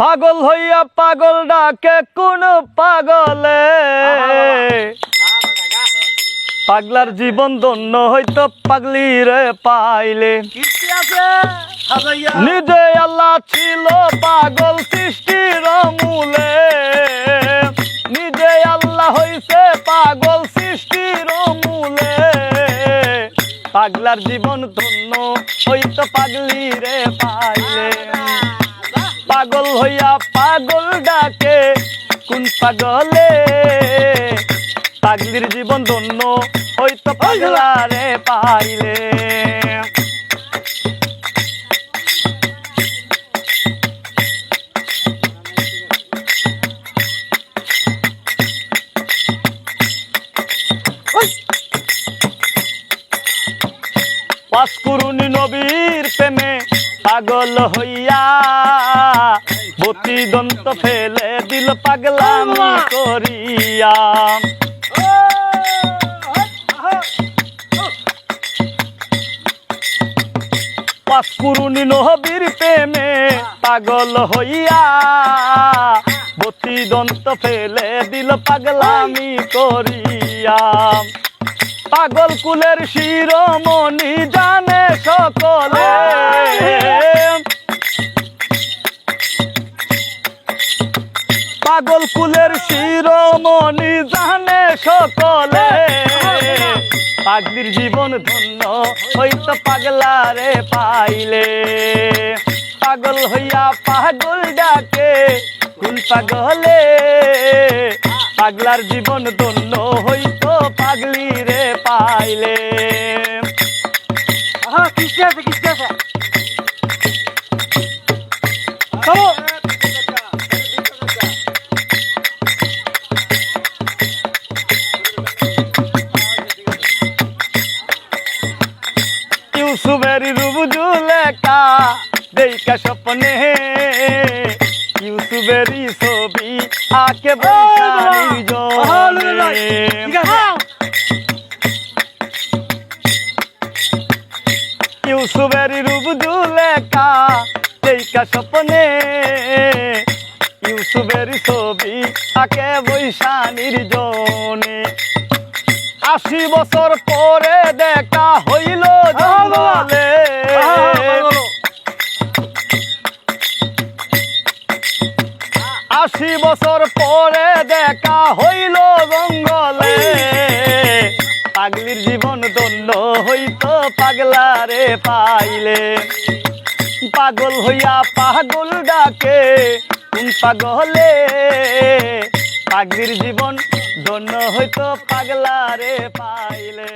পাগল হইয়া পাগল ডাকে কোন পাগলে। পাগলার জীবন ধন্য হইতো পাগলি রে পাইলে। নিজে আল্লাহ ছিল পাগল সৃষ্টির মূলে নিজে আল্লাহ হইছে পাগল সৃষ্টির মূলে পাগলার জীবন ধন্য হইতো পাগলি রে পাইলে। পাগল হইয়া পাগল ডাকে, কোন পাগলে? পাগলির জীবন ধন্য হইতো পাগলা রে পাইলে। পাঁচকুরুনি নবীর প্রেমে পাগল হইয়া বতি দন্ত ফেলে দিল পাগলামি করিয়া। পাঁচকুরুনি নবীর প্রেমে পাগল হইয়া বতি দন্ত ফেলে দিল পাগলামি করিয়া। পাগল কুলের শিরোমণি জানে সকলে। পাগল কুলের শিরোমণি জানে সকলে। পাগলির জীবন ধন্য হইতো পাগলারে পাইলে। পাগল হইয়া পাগল ডাকে, কোন পাগলে পাগলার জীবন ধন্য হইতো পাগলি রে পাইলে। কিস্তি আছে কিস্তি আছে। চলো। ইউসুফের রুবজু দেখা স্বপ্নে। ইউসুফেরই ছবি আকে বৈশালীর ইউসুফের রুবজু লেখা দেখা স্বপ্নে। ইউসুফের ছবি আকে বৈশালীর জনে। আশি বছর পরে দেখা হইল জঙ্গলে। আশি বছর পরে দেখা হইল জঙ্গলে। পাগলির জীবন দন্য হইতো পাগলারে পাইলে। পাগল হইয়া পাগল ডাকে পাগলে? পাগলির জীবন ধন্য হইতো পাগলারে পাইলে।